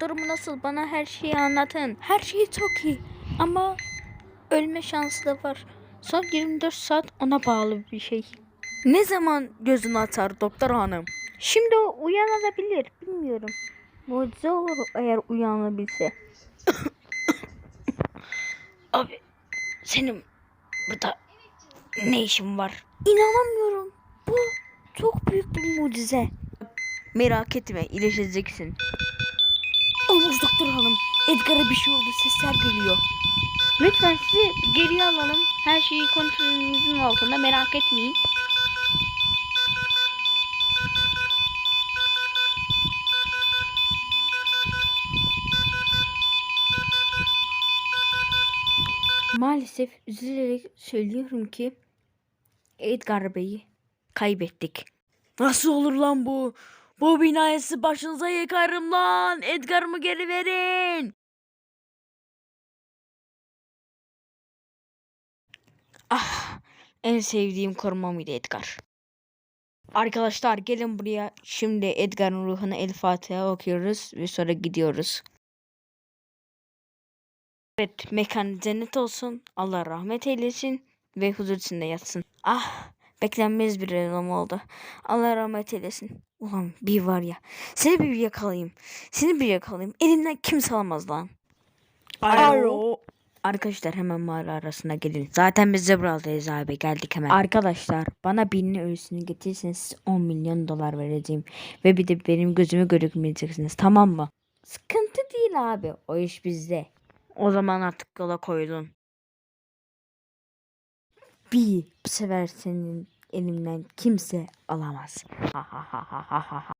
durumu nasıl? Bana her şeyi anlatın. Her şey çok iyi. Ama ölme şansı da var. Son 24 saat ona bağlı bir şey. Ne zaman gözünü açar doktor hanım? Şimdi o uyanabilir. Bilmiyorum. Mucize olur eğer uyanabilse. Abi senin burada ne işin var? İnanamıyorum. Bu çok büyük bir mucize. Merak etme iyileşeceksin. Olmuş doktor hanım. Edgar'a bir şey oldu sesler geliyor. Lütfen sizi geriye alalım. Her şeyi kontrolünüzün altında merak etmeyin. Maalesef üzülerek söylüyorum ki Edgar Bey'i kaybettik. Nasıl olur lan bu? Bu binayesi başınıza yıkarım lan. Edgar'ımı geri verin. Ah, en sevdiğim korumamıydı Edgar. Arkadaşlar gelin buraya. Şimdi Edgar'ın ruhuna El Fatiha okuyoruz ve sonra gidiyoruz. Evet, mekan cennet olsun. Allah rahmet eylesin ve huzur içinde yatsın. Ah, beklenmez bir ölüm oldu. Allah rahmet eylesin. Ulan bir var ya. Seni bir yakalayayım. Seni bir yakalayayım. Elimden kimse alamaz lan. Alo. Arkadaşlar hemen mağara arasına gelin. Zaten biz Zebra'dayız abi geldik hemen. Arkadaşlar bana birinin ölüsünü getirirseniz size 10 milyon dolar vereceğim. Ve bir de benim gözümü görükmeyeceksiniz tamam mı? Sıkıntı değil abi o iş bizde. O zaman artık yola koyulun. Bir bu senin elimden kimse alamaz. Ha ha ha ha ha.